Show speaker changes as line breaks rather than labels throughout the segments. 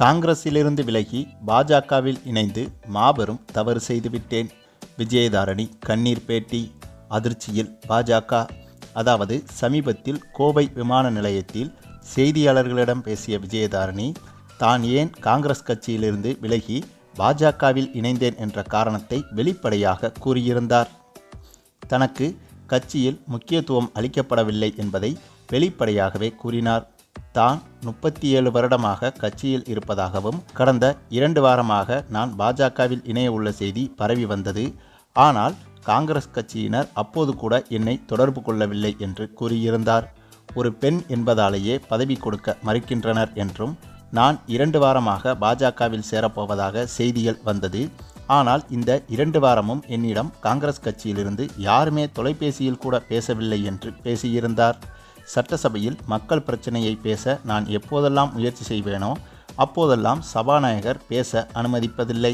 காங்கிரஸிலிருந்து விலகி பாஜகவில் இணைந்து மாபெரும் தவறு செய்துவிட்டேன். விஜயதாரணி கண்ணீர் பேட்டி அதிர்ச்சியில் பாஜக. அதாவது சமீபத்தில் கோவை விமான நிலையத்தில் செய்தியாளர்களிடம் பேசிய விஜயதாரணி தான் ஏன் காங்கிரஸ் கட்சியிலிருந்து விலகி பாஜகவில் இணைந்தேன் என்ற காரணத்தை வெளிப்படையாக கூறியிருந்தார். தனக்கு கட்சியில் முக்கியத்துவம் அளிக்கப்படவில்லை என்பதை வெளிப்படையாகவே கூறினார். தான் முப்பத்தி ஏழு வருடமாக கட்சியில் இருப்பதாகவும் கடந்த இரண்டு வாரமாக நான் பாஜகவில் இணைய உள்ள செய்தி பரவி வந்தது. ஆனால் காங்கிரஸ் கட்சியினர் அப்போது கூட என்னை தொடர்பு கொள்ளவில்லை என்று கூறியிருந்தார். ஒரு பெண் என்பதாலேயே பதவி கொடுக்க மறுக்கின்றனர் என்றும் நான் இரண்டு வாரமாக பாஜகவில் சேரப்போவதாக செய்திகள் வந்தது. ஆனால் இந்த இரண்டு வாரமும் என்னிடம் காங்கிரஸ் கட்சியிலிருந்து யாருமே தொலைபேசியில் கூட பேசவில்லை என்று பேசியிருந்தார். சட்டசபையில் மக்கள் பிரச்சனையை பேச நான் எப்போதெல்லாம் முயற்சி செய்வேனோ அப்போதெல்லாம் சபாநாயகர் பேச அனுமதிப்பதில்லை.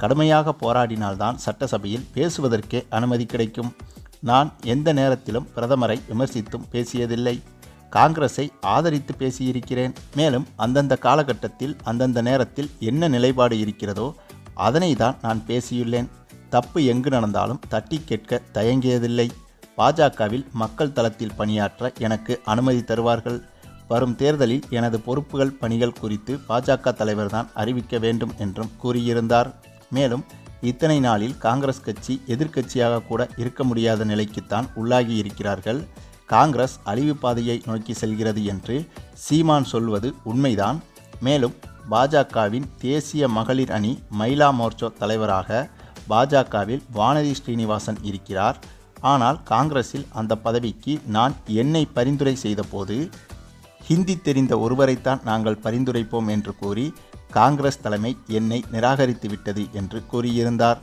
கடுமையாக போராடினால்தான் சட்டசபையில் பேசுவதற்கே அனுமதி கிடைக்கும். நான் எந்த நேரத்திலும் பிரதமரை விமர்சித்தும் பேசியதில்லை. காங்கிரஸை ஆதரித்து பேசியிருக்கிறேன். மேலும் அந்தந்த காலகட்டத்தில் அந்தந்த நேரத்தில் என்ன நிலைப்பாடு இருக்கிறதோ அதனை தான் நான் பேசியுள்ளேன். தப்பு எங்கு நடந்தாலும் தட்டி கேட்க தயங்கியதில்லை. பாஜகவில் மக்கள் தளத்தில் பணியாற்ற எனக்கு அனுமதி தருவார்கள். வரும் தேர்தலில் எனது பொறுப்புகள் பணிகள் குறித்து பாஜக தலைவர்தான் அறிவிக்க வேண்டும் என்றும் கூறியிருந்தார். மேலும் இத்தனை நாளில் காங்கிரஸ் கட்சி எதிர்க்கட்சியாக கூட இருக்க முடியாத நிலைக்குத்தான் உள்ளாகி இருக்கிறார்கள் காங்கிரஸ் அழிவு பாதையை நோக்கி செல்கிறது என்று சீமான் சொல்வது உண்மைதான். மேலும் பாஜகவின் தேசிய மகளிர் அணி மயிலா மோர்ச்சோ தலைவராக பாஜகவில் வானதி ஸ்ரீனிவாசன் இருக்கிறார். ஆனால் காங்கிரஸில் அந்த பதவிக்கு நான் என்னை பரிந்துரை செய்தபோது ஹிந்தி தெரிந்த ஒருவரைத்தான் நாங்கள் பரிந்துரைப்போம் என்று கூறி காங்கிரஸ் தலைமை என்னை நிராகரித்து விட்டது என்று கூறியிருந்தார்.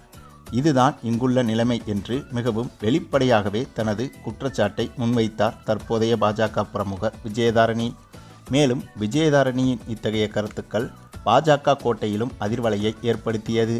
இதுதான் இங்குள்ள நிலைமை என்று மிகவும் வெளிப்படையாகவே தனது குற்றச்சாட்டை முன்வைத்தார் தற்போதைய பாஜக பிரமுகர் விஜயதாரணி. மேலும் விஜயதாரணியின் இத்தகைய கருத்துக்கள் பாஜக கோட்டையிலும் அதிர்வலையை ஏற்படுத்தியது.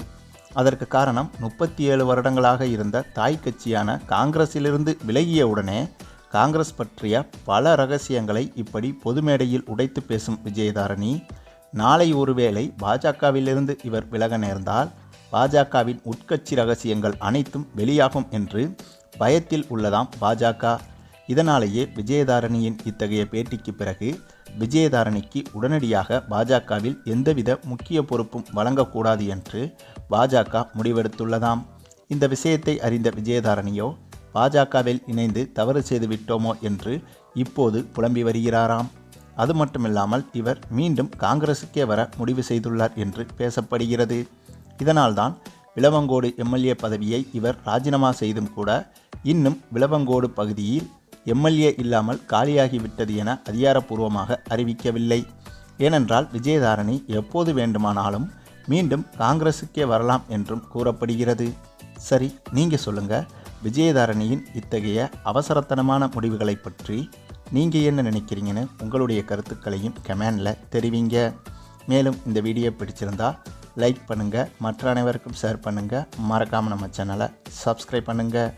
அதற்கு காரணம் முப்பத்தி ஏழு வருடங்களாக இருந்த தாய் கட்சியான காங்கிரஸிலிருந்து விலகியவுடனே காங்கிரஸ் பற்றிய பல ரகசியங்களை இப்படி பொதுமேடையில் உடைத்து பேசும் விஜயதாரணி நாளை ஒருவேளை பாஜகவிலிருந்து இவர் விலக நேர்ந்தால் பாஜகவின் உட்கட்சி ரகசியங்கள் அனைத்தும் வெளியாகும் என்று பயத்தில் உள்ளதாம் பாஜக. இதனாலேயே விஜயதாரணியின் இத்தகைய பேட்டிக்கு பிறகு விஜயதாரணிக்கு உடனடியாக பாஜகவில் எந்தவித முக்கிய பொறுப்பும் வழங்கக்கூடாது என்று பாஜக முடிவெடுத்துள்ளதாம். இந்த விஷயத்தை அறிந்த விஜயதாரணியோ பாஜகவில் இணைந்து தவறு செய்து விட்டோமோ என்று இப்போது புலம்பி வருகிறாராம். அது மட்டுமில்லாமல் இவர் மீண்டும் காங்கிரசுக்கே வர முடிவு செய்துள்ளார் என்று பேசப்படுகிறது. இதனால்தான் விளவங்கோடு எம்எல்ஏ பதவியை இவர் ராஜினாமா செய்தும் கூட இன்னும் விளவங்கோடு பகுதியில் எம்எல்ஏ இல்லாமல் காலியாகிவிட்டது என அதிகாரப்பூர்வமாக அறிவிக்கவில்லை. ஏனென்றால் விஜயதாரணி எப்போது வேண்டுமானாலும் மீண்டும் காங்கிரசுக்கே வரலாம் என்றும் கூறப்படுகிறது. சரி நீங்கள் சொல்லுங்கள் விஜயதாரணியின் இத்தகைய அவசரத்தனமான முடிவுகளை பற்றி நீங்கள் என்ன நினைக்கிறீங்கன்னு உங்களுடைய கருத்துக்களையும் கமெண்டில் தெரிவிங்க. மேலும் இந்த வீடியோ பிடிச்சிருந்தா லைக் பண்ணுங்கள் மற்ற அனைவருக்கும் ஷேர் பண்ணுங்கள் மறக்காமல் நம்ம சேனலை சப்ஸ்கிரைப் பண்ணுங்கள்